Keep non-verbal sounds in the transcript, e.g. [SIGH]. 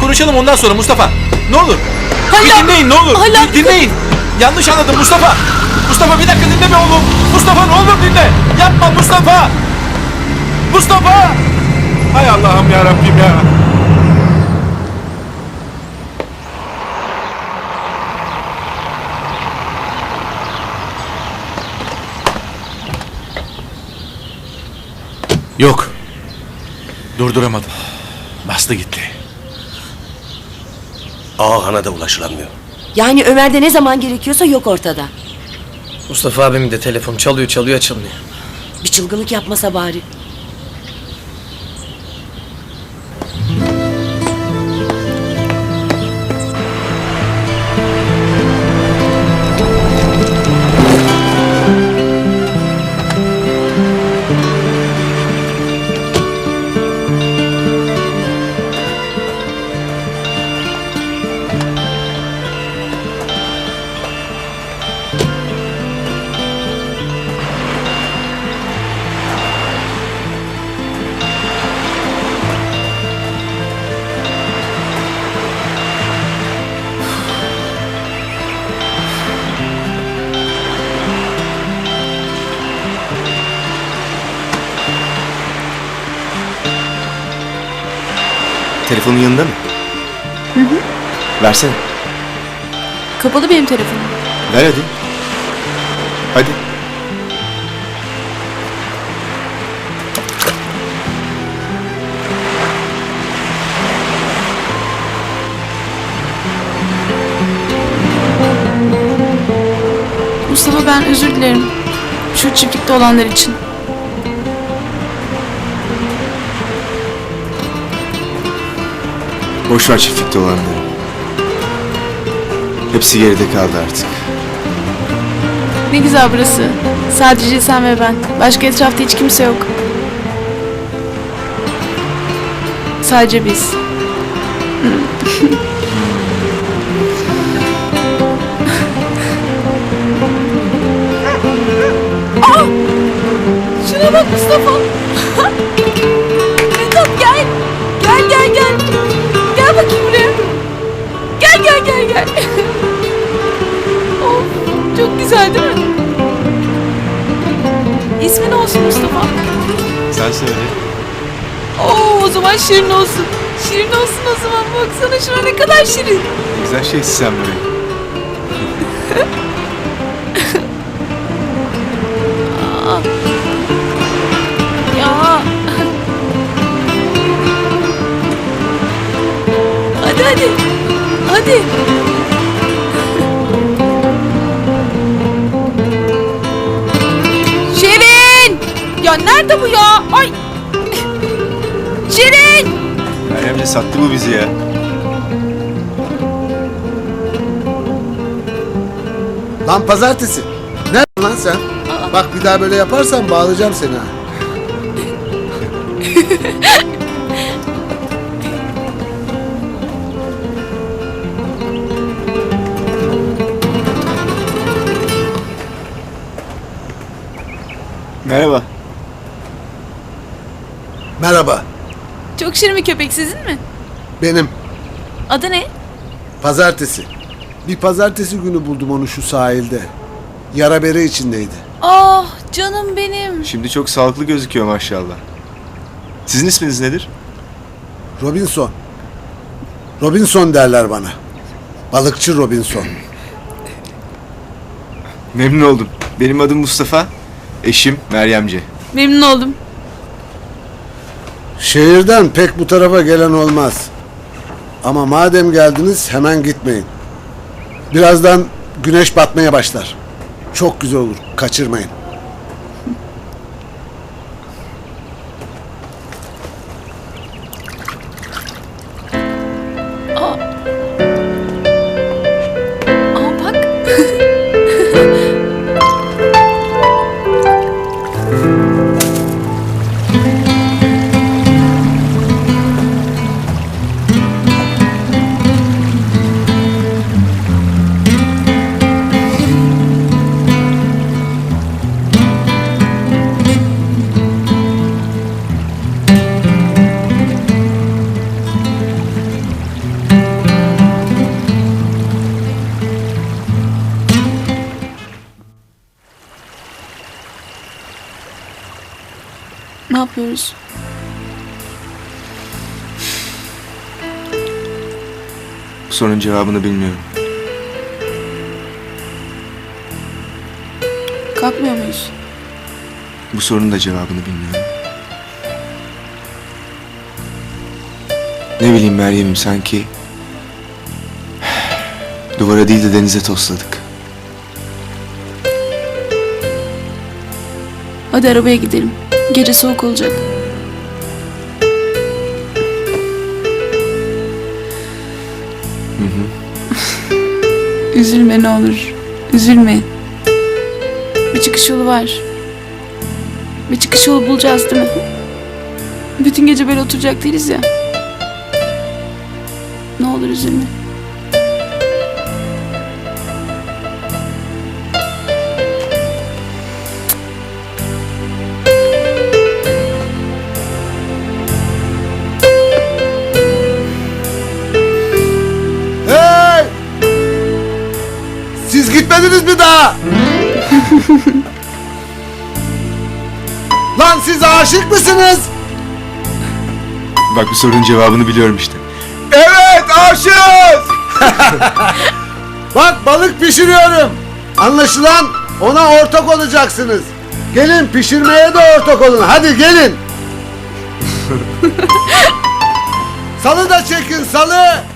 konuşalım ondan sonra Mustafa. Ne olur. Hala- Bir dinleyin ne olur. hala- Bir dinleyin. Yanlış anladım Mustafa. Mustafa bir dakika dinle be oğlum. Mustafa ne olur dinle. Yapma Mustafa. Mustafa. Hay Allah'ım ya Rabbim ya. Yok. Durduramadım. Bastı gitti. Ağahan'a da ulaşılamıyor. Yani Ömer'de ne zaman gerekiyorsa yok ortada. Mustafa abimin de telefon çalıyor çalıyor açılmıyor. Bir çılgınlık yapmasa bari. Telefonun yanında mı? Hı hı. Versene. Kapalı benim telefonum. Ver hadi. Hadi. Mustafa ben özür dilerim. Şu çiftlikte olanlar için. Boş ver çiftlikte olanları. Hepsi geride kaldı artık. Ne güzel burası. Sadece sen ve ben. Başka etrafta hiç kimse yok. Sadece biz. Aa! [LAUGHS] Şuna bak Mustafa. Çok güzel değil mi? İsmi ne olsun Mustafa? Sen söyle. Oo, o zaman Şirin olsun. Şirin olsun o zaman. Baksana şuna ne kadar şirin. Güzel şeysin sen böyle. [LAUGHS] Ya. Hadi hadi. Hadi. Ya nerede bu ya? Ay! Şirin! Meryem de sattı bu bizi ya. Lan pazartesi. Nerede lan sen? Bak bir daha böyle yaparsan bağlayacağım seni ha. Merhaba. Çok şirin bir köpek sizin mi? Benim. Adı ne? Pazartesi. Bir pazartesi günü buldum onu şu sahilde. Yara bere içindeydi. Ah canım benim. Şimdi çok sağlıklı gözüküyor maşallah. Sizin isminiz nedir? Robinson. Robinson derler bana. Balıkçı Robinson. Memnun oldum. Benim adım Mustafa. Eşim Meryemce. Memnun oldum. Şehirden pek bu tarafa gelen olmaz. Ama madem geldiniz hemen gitmeyin. Birazdan güneş batmaya başlar. Çok güzel olur. Kaçırmayın. Yapıyoruz? Bu sorunun cevabını bilmiyorum. Kalkmıyor muyuz? Bu sorunun da cevabını bilmiyorum. Ne bileyim Meryem'im sanki... Duvara değil de denize tosladık. Hadi arabaya gidelim. Gece soğuk olacak. Üzülme ne olur. Üzülme. Bir çıkış yolu var. Bir çıkış yolu bulacağız değil mi? Bütün gece böyle oturacak değiliz ya. Ne olur üzülme. Daha? [LAUGHS] Lan siz aşık mısınız? Bak bu sorunun cevabını biliyorum işte. Evet aşığız! [LAUGHS] Bak balık pişiriyorum. Anlaşılan ona ortak olacaksınız. Gelin pişirmeye de ortak olun. Hadi gelin. [LAUGHS] salı da çekin salı.